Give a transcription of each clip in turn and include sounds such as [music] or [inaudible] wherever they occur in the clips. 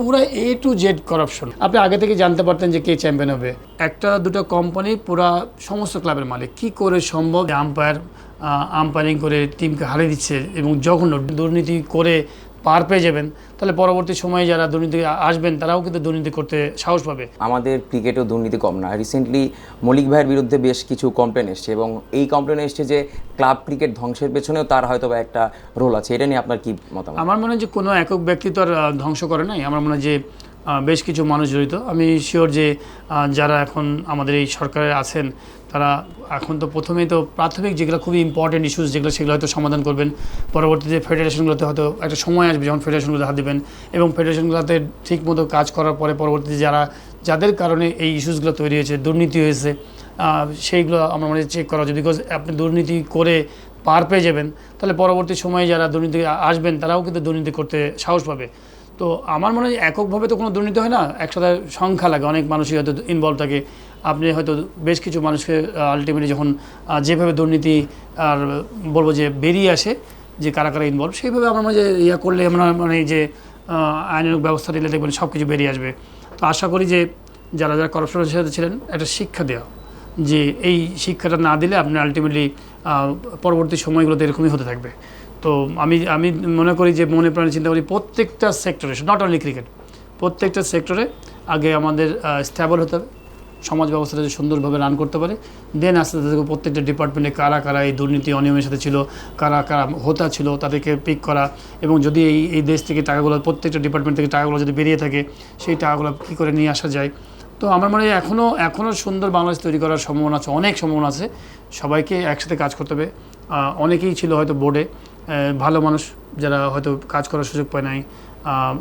পুরো এ to Z corruption আপনি আগে থেকে জানতে পারতেন যে কে চ্যাম্পিয়ন হবে। একটা দুটো কোম্পানি পুরা সমস্ত ক্লাবের মালিক। কি করে সম্ভব আম্পায়ার আম্পায়ারিং করে টিমকে হারিয়ে দিচ্ছে এবং জঘন্য দুর্নীতি করে পার পেয়ে যাবেন তাহলে পরবর্তী সময়ে যারা দুর্নীতি আসবেন তারাও কিন্তু দুর্নীতি করতে সাহস পাবে। আমাদের ক্রিকেটেও দুর্নীতি কম না। রিসেন্টলি মলিক ভাইয়ের বিরুদ্ধে বেশ কিছু কমপ্লেন এসছে এবং এই কমপ্লেন এসছে যে ক্লাব ক্রিকেট ধ্বংসের পেছনেও তার হয়তো বা একটা রোল আছে। এটা নিয়ে আপনার কি মতামত? আমার মনে হয় যে কোনো একক ব্যক্তি তো আর ধ্বংস করে নাই। আমার মনে হয় যে বেশ কিছু মানুষ জড়িত। আমি শিওর যে যারা এখন আমাদের এই সরকারে আছেন তারা এখন তো প্রথমেই তো প্রাথমিক যেগুলো খুবই ইম্পর্টেন্ট ইস্যুস যেগুলো সেগুলো হয়তো সমাধান করবেন। পরবর্তীতে ফেডারেশনগুলোতে হয়তো একটা সময় আসবে যখন ফেডারেশনগুলো হাত দেবেন এবং ফেডারেশনগুলোতে ঠিকমতো কাজ করার পরে পরবর্তীতে যারা, যাদের কারণে এই ইস্যুসগুলো তৈরি হয়েছে, দুর্নীতি হয়েছে সেইগুলো আমার মনে চেক করা উচিত। বিকজ আপনি দুর্নীতি করে পার পেয়ে যাবেন, তাহলে পরবর্তী সময়ে যারা দুর্নীতি আসবেন তারাও কিন্তু দুর্নীতি করতে সাহস পাবে। তো আমার মনে হয় এককভাবে তো কোনো দুর্নীতি হয় না, একসাথে সংখ্যা লাগে, অনেক মানুষই হয়তো ইনভলভ থাকে। আপনি হয়তো বেশ কিছু মানুষকে আলটিমেটলি যখন যেভাবে দুর্নীতি, আর বলব যে বেরিয়ে আসে, যে কারা কারা ইনভলভ সেইভাবে আমার মনে হয় ইয়া করলে আমরা মানে যে আইনানুগ ব্যবস্থা নিলে দেখবেন সব কিছু বেরিয়ে আসবে। তো আশা করি যে যারা যারা করাপশনের সাথে ছিলেন, একটা শিক্ষা দেওয়া, যে এই শিক্ষাটা না দিলে আপনি আলটিমেটলি পরবর্তী সময়গুলোতে এরকমই হতে থাকবে। তো আমি আমি মনে করি যে মনে প্রাণে চিন্তা করি প্রত্যেকটা সেক্টরে নট অনলি ক্রিকেট প্রত্যেকটা সেক্টরে আগে আমাদের স্ট্যাবল হতে হবে, সমাজ ব্যবস্থাটা যদি সুন্দরভাবে রান করতে পারে দেন আস্তে আস্তে প্রত্যেকটা ডিপার্টমেন্টে কারা কারা এই দুর্নীতি অনিয়মের সাথে ছিল, কারা কারা হোতা ছিল তাদেরকে পিক করা এবং যদি এই এই দেশ থেকে টাকাগুলো, প্রত্যেকটা ডিপার্টমেন্ট থেকে টাকাগুলো যদি বেরিয়ে থাকে, সেই টাকাগুলো কী করে নিয়ে আসা যায়? তো আমার মনে হয় এখনও এখনও সুন্দর বাংলাদেশ তৈরি করার সম্ভাবনা আছে, অনেক সম্ভাবনা আছে, সবাইকে একসাথে কাজ করতে হবে। অনেকেই ছিল হয়তো বোর্ডে ভালো মানুষ যারা হয়তো কাজ করার সুযোগ পায় নাই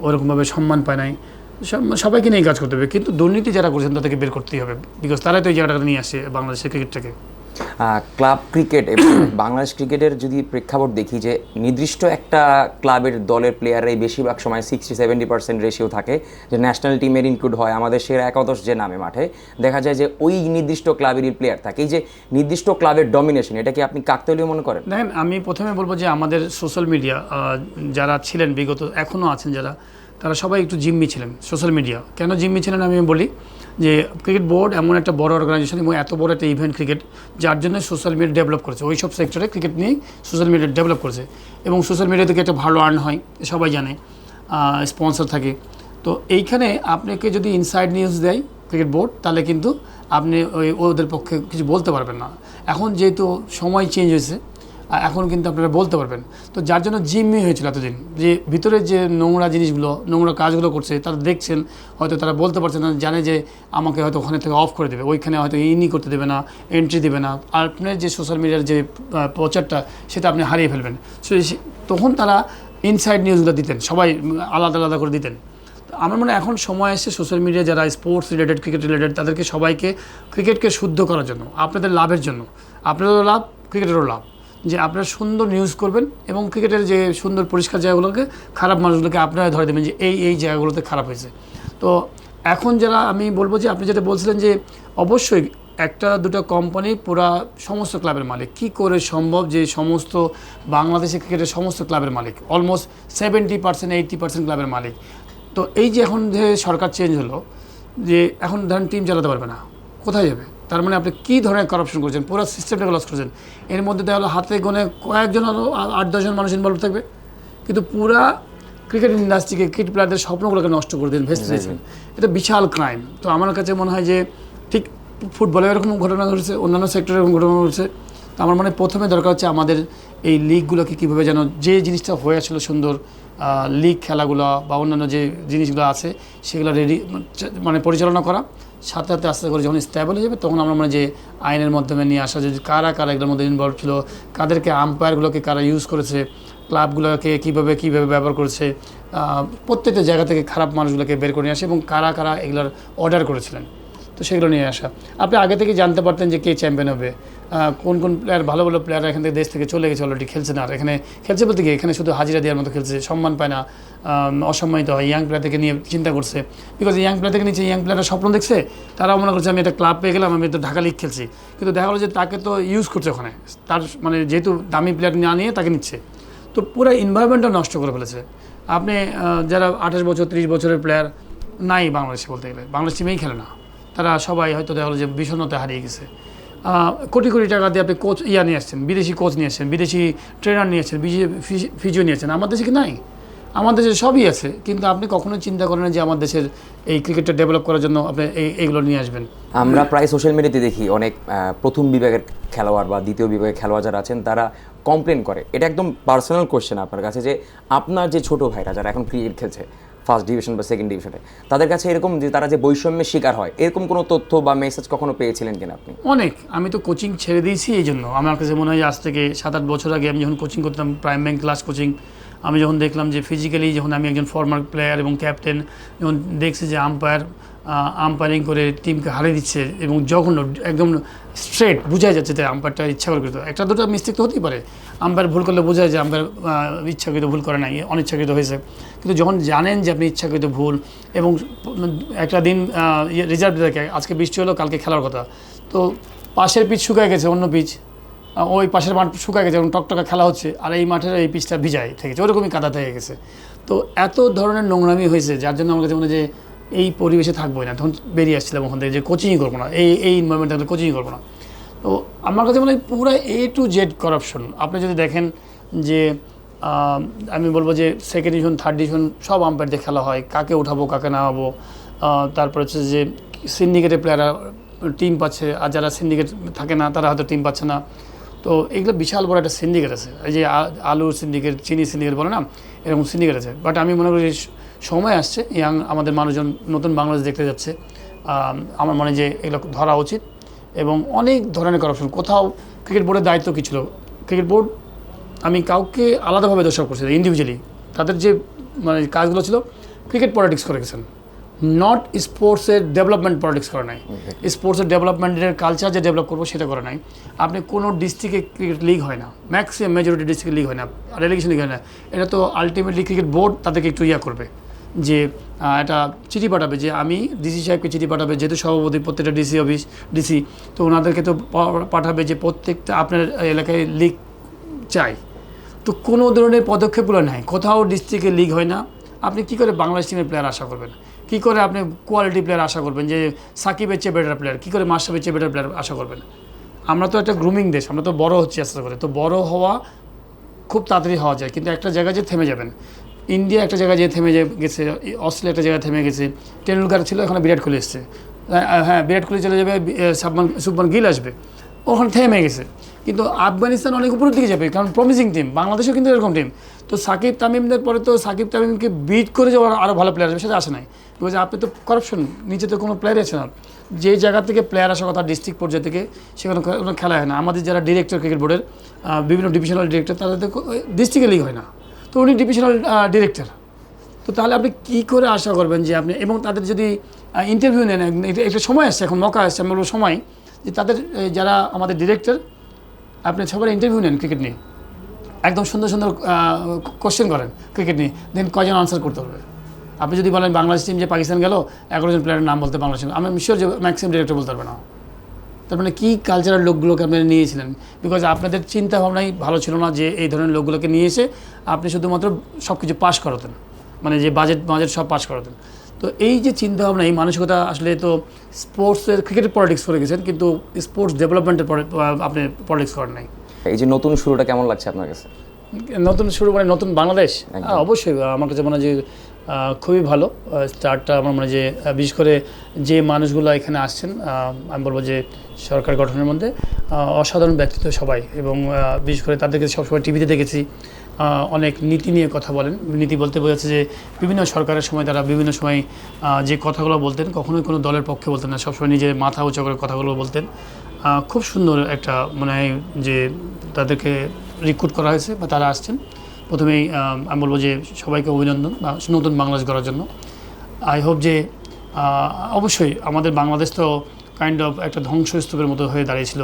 ওরকমভাবে সম্মান পায় নাই, সব- সবাইকে নিয়ে কাজ করতে হবে। কিন্তু দুর্নীতি যারা করছেন তাদেরকে বের করতেই হবে। বিকজ তারাই তো এই জায়গাটা নিয়ে আসে বাংলাদেশের ক্রিকেটটাকে ক্লাব ক্রিকেট এবং [coughs] বাংলাদেশ ক্রিকেটের যদি প্রেক্ষাপট দেখি যে নির্দিষ্ট একটা ক্লাবের দলের প্লেয়াররাই বেশিরভাগ সময় সিক্সটি সেভেন্টি পার্সেন্ট রেশিও থাকে যে ন্যাশনাল টিমের ইনক্লুড হয় আমাদের সেরা একাদশ যে নামে মাঠে দেখা যায় যে ওই নির্দিষ্ট ক্লাবেরই প্লেয়ার থাকে। এই যে নির্দিষ্ট ক্লাবের ডমিনেশন এটা কি আপনি কাকতালীয় মনে করেন? দেখেন আমি প্রথমে বলব যে আমাদের সোশ্যাল মিডিয়া যারা ছিলেন বিগত এখনও আছেন যারা তারা সবাই একটু জিম্মি ছিলেন সোশ্যাল মিডিয়া কেন জিম্মি ছিলেন আমি বলি যে ক্রিকেট বোর্ড এমন একটা বড় অর্গানাইজেশন এবং এত বড় একটা ইভেন্ট ক্রিকেট যার জন্য সোশ্যাল মিডিয়া ডেভেলপ করেছে। ওই সব সেক্টরে ক্রিকেট নিয়েই সোশ্যাল মিডিয়া ডেভেলপ করেছে। এবং সোশ্যাল মিডিয়া থেকে একটা ভালো আর্ন হয় সবাই জানে স্পন্সর থাকে। তো এইখানে আপনাকে যদি ইনসাইড নিউজ দেয় ক্রিকেট বোর্ড তাহলে কিন্তু আপনি ওই, ওদের পক্ষে কিছু বলতে পারবেন না। এখন যেহেতু সময় চেঞ্জ হয়েছে এখন কিন্তু আপনারা বলতে পারবেন। তো যার জন্য জিম্মি হয়েছিল এতদিন। যে ভিতরে যে নোংরা জিনিসগুলো, নোংরা কাজগুলো করছে, তারা দেখছেন, হয়তো তারা বলতে পারছে না, জানে যে আমাকে হয়তো ওখানে থেকে অফ করে দেবে। ওইখানে হয়তো ইনি করতে দেবে না এন্ট্রি দেবে না। আর আপনার যে সোশ্যাল মিডিয়ার যে প্রচারটা, সেটা আপনি হারিয়ে ফেলবেন। সো তখন তারা ইনসাইড নিউজগুলো দিতেন, সবাই আলাদা আলাদা করে দিতেন। আমার মনে এখন সময় এসে সোশ্যাল মিডিয়া যারা স্পোর্টস রিলেটেড ক্রিকেট রিলেটেড তাদেরকে সবাইকে ক্রিকেটকে শুদ্ধ করার জন্য, আপনাদের লাভের জন্য। আপনাদেরও লাভ ক্রিকেটেরও লাভ। যে আপনারা সুন্দর নিউজ করবেন এবং ক্রিকেটের যে সুন্দর পরিষ্কার জায়গাগুলোকে, খারাপ মানুষগুলোকে আপনারা ধরে দেবেন যে এই এই জায়গাগুলোতে খারাপ হয়েছে। তো এখন যারা আমি বলব যে আপনি যেটা বলছিলেন যে অবশ্যই একটা, দুটো কোম্পানি পুরা সমস্ত ক্লাবের মালিক। কি করে সম্ভব যে সমস্ত বাংলাদেশের ক্রিকেটের সমস্ত ক্লাবের মালিক? Almost seventy percent eighty percent ক্লাবের মালিক। তো এই যে এখন যে সরকার চেঞ্জ হলো, যে এখন ধরেন টিম চালাতে পারবে না, কোথায় যাবে? তার মানে আপনি কী ধরনের করাপশন করছেন? পুরো সিস্টেমটাকে লস করেছেন। এর মধ্যে দেখা হলো হাতে গোনে কয়েকজন আরও আট দশজন মানুষ ইনভলভ থাকবে। কিন্তু পুরা ক্রিকেট ইন্ডাস্ট্রিকে ক্রিকেট প্লেয়ারদের স্বপ্নগুলোকে নষ্ট করে দিন ভেস্তে দিয়েছেন। এটা বিশাল ক্রাইম তো আমার কাছে মনে হয় যে ঠিক ফুটবলে এরকম ঘটনা ঘটেছে অন্যান্য সেক্টরে এরকম ঘটনা ঘটেছে। তো আমার মনে প্রথমে দরকার হচ্ছে আমাদের এই লিগগুলোকে কীভাবে যেন যে জিনিসটা হয়ে আসলো সুন্দর লিগ খেলাগুলো বা অন্যান্য যে জিনিসগুলো আছে সেগুলো রেডি মানে পরিচালনা করা। সাথে সাথে আস্তে করে যখন স্ট্যাবল হয়ে যাবে, তখন আমরা মানে যে আইনের মাধ্যমে নিয়ে আসা, যে কারা কারা এগুলোর মধ্যে ইনভলভ ছিল, কাদেরকে আম্পায়ারগুলোকে কারা ইউজ করেছে ক্লাবগুলোকে কীভাবে কীভাবে ব্যবহার করেছে প্রত্যেকটা জায়গা থেকে খারাপ মানুষগুলোকে বের করে নিয়ে আসে এবং কারা কারা এগুলোর অর্ডার করেছিলেন। তো সেগুলো নিয়ে আসা। আপনি আগে থেকে জানতে পারতেন যে কে চ্যাম্পিয়ন হবে। কোন কোন প্লেয়ার ভালো ভালো প্লেয়ার এখান থেকে দেশ থেকে চলে গেছে অলরেডি খেলছে না। আর এখানে খেলছে বলতে কি এখানে শুধু হাজিরা দেওয়ার মতো খেলছে, সম্মান পায় না অসম্মানিত হয় ইয়াং প্লেয়ার থেকে নিয়ে চিন্তা করছে। বিকজ ইয়াং প্লেয়ার থেকে নিচে ইয়াং প্লেয়াররা স্বপ্ন দেখছে, তারাও মনে করছে, আমি একটা ক্লাব পেয়ে গেলাম, আমি তো ঢাকা লিগ খেলছি। কিন্তু দেখা গেলো যে তাকে তো ইউজ করছে ওখানে। তার মানে যেহেতু দামি প্লেয়ার না নিয়ে তাকে নিচ্ছে। তো পুরো এনভায়রনমেন্টটা নষ্ট করে ফেলেছে। আপনি যারা আঠাশ বছর, ত্রিশ বছরের প্লেয়ার নাই বাংলাদেশে বলতে গেলে। বাংলাদেশ টিমেই খেলে না। তারা সবাই হয়তো দেখা গেলো যে বিষণ্ণতা হারিয়ে গেছে। কোটি কোটি টাকা দিয়ে আপনি কোচ ইয়া নিয়ে আসছেন, বিদেশি কোচ নিয়ে আসছেন, বিদেশি ট্রেনার নিয়ে আসছেন ফিজিও নিয়ে আসছেন। আমার দেশে কি নাই? আমার দেশে সবই আছে, কিন্তু আপনি কখনো চিন্তা করেন যে আমার দেশের এই ক্রিকেটটা ডেভেলপ করার জন্য আপনি এই এইগুলো নিয়ে আসবেন? আমরা প্রায় সোশ্যাল মিডিয়াতে দেখি অনেক প্রথম বিভাগের খেলোয়াড় বা দ্বিতীয় বিভাগের খেলোয়াড় যারা আছেন, তারা কমপ্লেন করে। এটা একদম পার্সোনাল কোশ্চেন আপনার কাছে যে, আপনার যে ছোট ভাইরা যারা এখন ক্রিকেট খেলছে ফার্স্ট ডিভিশন বা সেকেন্ড ডিভিশনে তাদের কাছে এরকম যে তারা যে বৈষম্যের শিকার হয়, এরকম কোনো তথ্য বা মেসেজ কখনো পেয়েছিলেন কিনা আপনি? অনেক। আমি তো কোচিং ছেড়ে দিয়েছি এই জন্য আমার কাছে মনে হয় আজ থেকে সাত আট বছর আগে আমি যখন কোচিং করতাম প্রাইম ব্যাংক ক্লাস কোচিং আমি যখন দেখলাম যে ফিজিক্যালি যখন আমি একজন ফর্মার প্লেয়ার এবং ক্যাপ্টেন যখন দেখছি যে আম্পায়ার আম্পায়ারিং করে টিমকে হারিয়ে দিচ্ছে এবং জঘন্য, একদম স্ট্রেট বোঝা যাচ্ছে যে আম্পায়ারটা ইচ্ছাকৃত একটা, দুটো মিস্টেক তো হতেই পারে। আম্পায়ার ভুল করলে বোঝা যায় যে আম্পায়ার ইচ্ছাকৃত ভুল করে নাই, অনিচ্ছাকৃত হয়েছে। কিন্তু যখন জানেন যে আপনি ইচ্ছাকৃত ভুল এবং একটা দিন রিজার্ভ থাকে আজকে বৃষ্টি হলো, কালকে খেলার কথা। তো পাশের পিচ শুকায় গেছে, অন্য পিচ ওই পাশের মাঠ শুকায় গেছে এবং টকটকা খেলা হচ্ছে, আর এই মাঠের এই পিচটা ভিজায় থেকেছে ওরকমই কাদা থেকে গেছে। তো এত ধরনের নোংরামি হয়েছে, যার জন্য আমার কাছে মনে যে এই পরিবেশে থাকবোই না, তখন বেরিয়ে আসছিলাম ওখান থেকে যে কোচিংই করব না, এই এই এনভারমেন্ট থাকলে কোচিংই করব না। তো আমার কাছে মনে হয় পুরো এ টু জেড করাপশন আপনি যদি দেখেন যে আমি বলব যে সেকেন্ড ডিভিশন থার্ড ডিভিশন সব আম্পায়ার দিয়ে খেলা হয়, কাকে উঠাবো, কাকে নামাবো তারপর হচ্ছে যে সিন্ডিকেটের প্লেয়াররা টিম পাচ্ছে, আর যারা সিন্ডিকেট থাকে না, তারা হয়তো টিম পাচ্ছে না। তো এগুলো বিশাল বড় একটা সিন্ডিকেট আছে। এই যে আলুর সিন্ডিকেট চিনি সিন্ডিকেট বলে না, এরকম সিন্ডিকেট আছে। বাট আমি মনে করি সময় আসছে ইয়াং আমাদের মানুষজন নতুন বাংলাদেশ দেখতে যাচ্ছে। আমার মনে যে এগুলো ধরা উচিত এবং অনেক ধরনের করাপশন কোথাও ক্রিকেট বোর্ডের দায়িত্ব কী ছিল? ক্রিকেট বোর্ড আমি কাউকে আলাদাভাবে দোষারোপ করছি ইন্ডিভিজুয়ালি তাদের যে মানে কাজগুলো ছিল ক্রিকেট পলিটিক্স করে গেছেন। নট স্পোর্টসের ডেভেলপমেন্ট পলিটিক্স করে নাই। স্পোর্টসের ডেভেলপমেন্টের কালচার যে ডেভেলপ করব সেটা করে নাই। আপনি কোনো ডিস্ট্রিক্টে ক্রিকেট লিগ হয় না। ম্যাক্সিমাম মেজরিটি ডিস্ট্রিক্ট লিগ হয় না। রেলিগেশন লিগ হয় না। এটা তো আলটিমেটলি ক্রিকেট বোর্ড তাদেরকে একটু ইয়া করবে। যে একটা চিঠি পাঠাবে যে আমি ডিসি সাহেবকে চিঠি পাঠাবে, যেহেতু সভাপতি প্রত্যেকটা ডিসি অফিস ডিসি তো ওনাদেরকে তো পাঠাবে যে প্রত্যেকটা আপনার এলাকায় লিগ চাই। তো কোনো ধরনের পদক্ষেপগুলো নেয় কোথাও ডিস্ট্রিক্টে লিগ হয় না। আপনি কি করে বাংলাদেশ টিমের প্লেয়ার আশা করবেন? কি করে আপনি কোয়ালিটি প্লেয়ার আশা করবেন যে সাকিবের চেয়ে বেটার প্লেয়ার কী করে মাস্টারের চেয়ে বেটার প্লেয়ার আশা করবেন? আমরা তো একটা গ্রুমিং দেশ, আমরা তো বড় হচ্ছি আস্তে করে। তো বড় হওয়া খুব তাড়াতাড়ি হওয়া যায়। কিন্তু একটা জায়গায় যে থেমে যাবেন। ইন্ডিয়া একটা জায়গায় যে থেমে গেছে অস্ট্রেলিয়া একটা জায়গায় থেমে গেছে টেন্ডুলকার ছিল এখন বিরাট কোহলি এসছে। হ্যাঁ, হ্যাঁ বিরাট কোহলি চলে যাবে সাবমান সুবমান গিল আসবে। ওখানে থেমে গেছে। কিন্তু আফগানিস্তান অনেক উপরের দিকে যাবে কারণ প্রমিসিং টিম বাংলাদেশও কিন্তু এরকম টিম তো সাকিব তামিমদের পরে তো সাকিব তামিমকে বিট করে যে ওরা আরও ভালো প্লেয়ার আসবে সেটা আসে নাই। বিকজ আপনি তো করাপশন নিচে তো কোনো প্লেয়ার আছে না। যে জায়গা থেকে প্লেয়ার আসার কথা ডিস্ট্রিক্ট পর্যায়ে থেকে সেখানে কোনো খেলা হয় না। আমাদের যারা ডিরেক্টর ক্রিকেট বোর্ডের বিভিন্ন ডিভিশনাল ডিরেক্টর তাদের তো ডিস্ট্রিক্টে লিগ হয় না। তো উনি ডিভিশনাল ডিরেক্টর তো তাহলে আপনি কী করে আশা করবেন যে আপনি, এবং তাদের যদি ইন্টারভিউ নেন একটা সময় আসছে এখন মকা আসছে আমি বলব সময়, যে তাদের যারা আমাদের ডিরেক্টর আপনি সবার ইন্টারভিউ নেন ক্রিকেট নিয়ে। একদম সুন্দর সুন্দর কোশ্চেন করেন ক্রিকেট নিয়ে দেন কয়জন আনসার করতে পারবে। আপনি যদি বলেন বাংলাদেশ টিম যে পাকিস্তান গেল, এগারো জন প্লেয়ারের নাম বলতে বাংলাদেশ আমি শিওর যে ম্যাক্সিমাম ডিরেক্টর বলতে পারবে না। তার মানে কী কালচারাল লোকগুলোকে আপনারা নিয়েছিলেন? বিকজ আপনাদের চিন্তা ভাবনাই ভালো ছিল না যে এই ধরনের লোকগুলোকে নিয়ে এসে আপনি শুধুমাত্র সব কিছু পাস করাতেন। মানে যে বাজেট বাজেট সব পাস করাতেন। তো এই যে চিন্তা ভাবনা এই মানসিকতা আসলে তো স্পোর্টসের ক্রিকেটের পলিটিক্স করে গেছেন কিন্তু স্পোর্টস ডেভেলপমেন্টের আপনি পলিটিক্স করেন নাই। এই যে নতুন শুরুটা কেমন লাগছে আপনার কাছে? নতুন শুরু মানে নতুন বাংলাদেশ? হ্যাঁ, অবশ্যই আমার কাছে মনে হয় যে খুবই ভালো। স্টার্টটা আমার মনে যে বিশেষ করে যে মানুষগুলো এখানে আসছেন আমি বলব যে সরকার গঠনের মধ্যে অসাধারণ ব্যক্তিত্ব সবাই এবং বিশেষ করে তাদেরকে সবসময় টিভিতে দেখেছি অনেক নীতি নিয়ে কথা বলেন। নীতি বলতে বোঝাচ্ছে যে, বিভিন্ন সরকারের সময় তারা বিভিন্ন সময় যে কথাগুলো বলতেন, কখনোই কোনো দলের পক্ষে বলতেন না, সবসময় নিজের মাথা উঁচু করে কথাগুলো বলতেন। খুব সুন্দর একটা মনে হয় যে, তাদেরকে রিক্রুট করা হয়েছে বা তারা আসছেন। প্রথমেই আমি বলব যে সবাইকে অভিনন্দন নতুন বাংলাদেশ গড়ার জন্য। আই হোপ যে অবশ্যই আমাদের বাংলাদেশ তো কাইন্ড অফ একটা ধ্বংসস্তূপের মতো হয়ে দাঁড়িয়েছিল।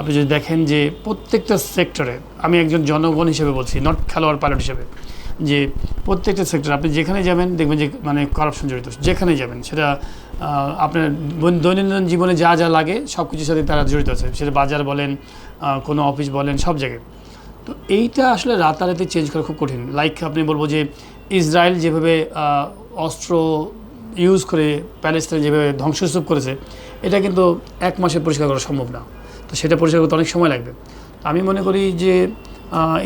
আপনি যদি দেখেন যে প্রত্যেকটা সেক্টরে আমি একজন জনগণ হিসেবে বলছি নট খেলোয়াড় পাইলট হিসেবে, যে প্রত্যেকটা সেক্টর আপনি যেখানে যাবেন, দেখবেন যে মানে করাপশন জড়িত। যেখানে যাবেন, সেটা আপনার দৈনন্দিন জীবনে যা যা লাগে সব কিছুর সাথে তারা জড়িত আছে। সেটা বাজার বলেন কোনো অফিস বলেন, সব জায়গায়। তো এইটা আসলে রাতারাতি চেঞ্জ করা খুব কঠিন। লাইক আপনি বলব যে ইসরায়েল যেভাবে অস্ত্র ইউজ করে প্যালেস্টাইন যেভাবে ধ্বংসস্তূপ করেছে, এটা কিন্তু এক মাসে পরিষ্কার করা সম্ভব না। তো সেটা পরিষ্কার করতে অনেক সময় লাগবে। আমি মনে করি যে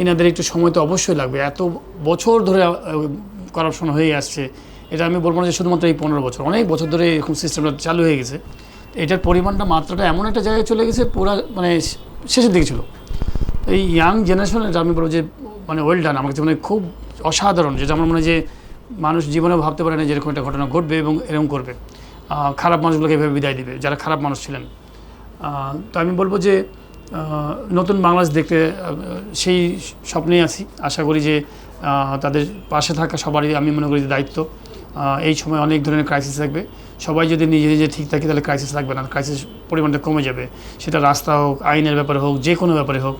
এনাদের একটু সময় তো অবশ্যই লাগবে। এত বছর ধরে করাপশন হয়ে আসছে, এটা আমি বলব না যে শুধুমাত্র এই পনেরো বছর, অনেক বছর ধরে এরকম সিস্টেমটা চালু হয়ে গেছে। এটার পরিমাণটা মাত্রাটা এমন একটা জায়গায় চলে গেছে, পুরা মানে শেষের দিকে ছিল। এই ইয়াং জেনারেশন আমি বলব যে মানে ওয়েল ডান আমার কাছে মানে খুব অসাধারণ, যেটা আমার মনে হয় যে মানুষ জীবনে ভাবতে পারে না যে এরকম একটা ঘটনা ঘটবে এবং এরকম করবে। খারাপ মানুষগুলোকে এভাবে বিদায় দিবে, যারা খারাপ মানুষ ছিলেন। তো আমি বলব যে নতুন বাংলাদেশ দেখতে সেই স্বপ্নেই আছি। আশা করি যে তাদের পাশে থাকা সবারই আমি মনে করি দায়িত্ব। এই সময় অনেক ধরনের ক্রাইসিস থাকবে। সবাই যদি নিজে নিজে ঠিক থাকে, তাহলে ক্রাইসিস লাগবে না। ক্রাইসিস পরিমাণটা কমে যাবে। সেটা রাস্তা হোক, আইনের ব্যাপারে হোক যে কোনো ব্যাপারে হোক।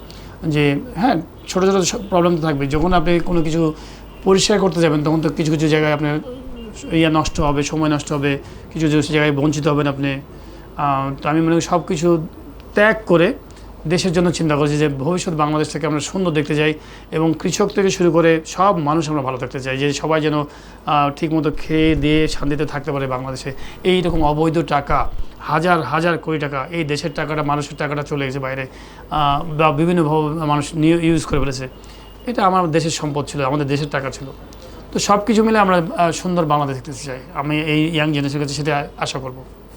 যে হ্যাঁ ছোটো ছোটো প্রবলেম তো থাকবে যখন আপনি কোনো কিছু পরিষ্কার করতে যাবেন, তখন তো কিছু কিছু জায়গায় আপনার ইয়া নষ্ট হবে, সময় নষ্ট হবে, কিছু কিছু জায়গায় বঞ্চিত হবেন আপনি। তো আমি মনে করি সব কিছু ত্যাগ করে দেশের জন্য চিন্তা করছি যে ভবিষ্যৎ বাংলাদেশটাকে আমরা সুন্দর দেখতে চাই এবং কৃষক থেকে শুরু করে সব মানুষ আমরা ভালো থাকতে চাই, যে সবাই যেন ঠিকমতো খেয়ে, দিয়ে, শান্তিতে থাকতে পারে বাংলাদেশে। এই রকম অবৈধ টাকা, হাজার হাজার কোটি টাকা, এই দেশের টাকাটা, মানুষের টাকাটা চলে গেছে বাইরে বা বিভিন্নভাবে মানুষ নিয়ে ইউজ করে ফেলেছে। এটা আমার দেশের সম্পদ ছিল, আমাদের দেশের টাকা ছিল। তো সব কিছু মিলে আমরা সুন্দর বাংলাদেশ দেখতে চাই। আমি এই ইয়াং জেনারেশনের কাছে সেটা আশা করব।